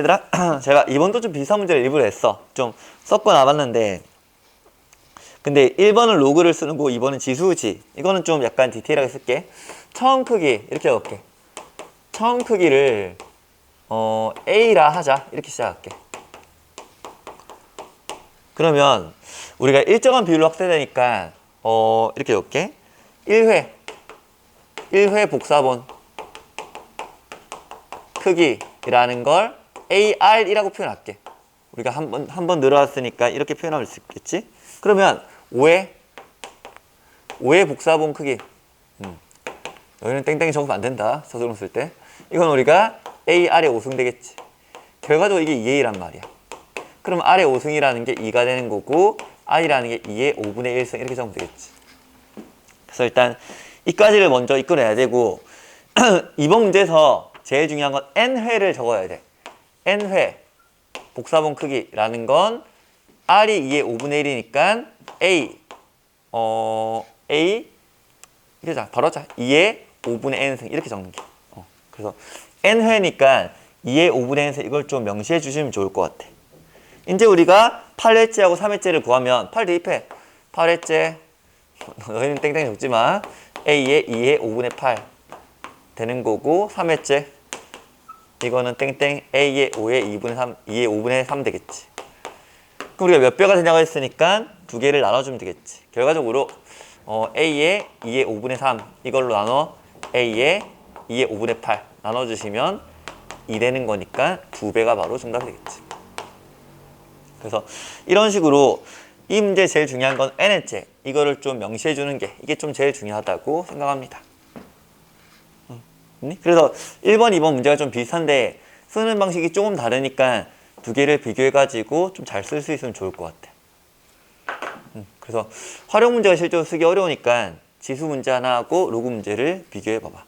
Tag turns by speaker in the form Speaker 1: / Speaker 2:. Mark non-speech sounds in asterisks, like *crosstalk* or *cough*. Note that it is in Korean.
Speaker 1: 얘들아 *clears throat* 제가 이번도 좀 비슷한 문제를 일부러 했어. 좀 섞어 나봤는데. 근데 1번은 로그를 쓰는 거고 2번은 지수지. 이거는 좀 약간 디테일하게 쓸게. 처음 크기 이렇게 해볼게. 처음 크기를 어 A라 하자. 이렇게 시작할게. 그러면 우리가 일정한 비율로 확대되니까 어 이렇게 해볼게. 1회. 1회 복사본 크기라는 걸 AR이라고 표현할게. 우리가 한 번 한 번 늘어났으니까 이렇게 표현할 수 있겠지? 그러면 5의 5의 복사본 크기. 음. 여기는 땡땡이 적으면 안 된다. 서술문 쓸 때. 이건 우리가 AR의 5승 되겠지. 결과적으로 이게 2A란 말이야. 그럼 R의 5승이라는 게 2가 되는 거고 I라는 게 2의 5분의 1승 이렇게 적으면 되겠지. 그래서 일단 이까지를 먼저 이끌어내야 되고 *clears throat* 이번 문제에서 제일 중요한 건 n회를 적어야 돼. N회 복사본 크기라는 건 r이 2의 5분의 1이니까 a 어 a 이렇게 자 바로 하자 2의 5분의 n승 이렇게 적는 게. 어, 그래서 n회니까 2의 5분의 n승 이걸 좀 명시해 주시면 좋을 것 같아. 이제 우리가 8회째하고 3회째를 구하면 8 대입해. 8회째 *laughs* 너희는 땡땡이 적지 마. a의 2의 5분의 8 되는 거고 3회째 이거는 땡땡 a의 5의 2분의 3 2의 5분의 3 되겠지. 그럼 우리가 몇 배가 되냐고 했으니까 두 개를 나눠주면 되겠지. 결과적으로 어, a의 2의 5분의 3 이걸로 나눠 a의 2의 5분의 8 나눠주시면 2 되는 거니까 두 배가 바로 정답이 되겠지. 그래서 이런 식으로 이 문제 제일 중요한 건 n째 이거를 좀 명시해 주는 게 이게 좀 제일 중요하다고 생각합니다. 음, 그래서 1번, 2번 문제가 좀 비슷한데 쓰는 방식이 조금 다르니까 두 개를 비교해 가지고 좀 잘 쓸 수 있으면 좋을 것 같아. 음, 그래서 활용 문제가 실제로 쓰기 어려우니까 지수 문제 하나 하고 로그 문제를 비교해 봐봐.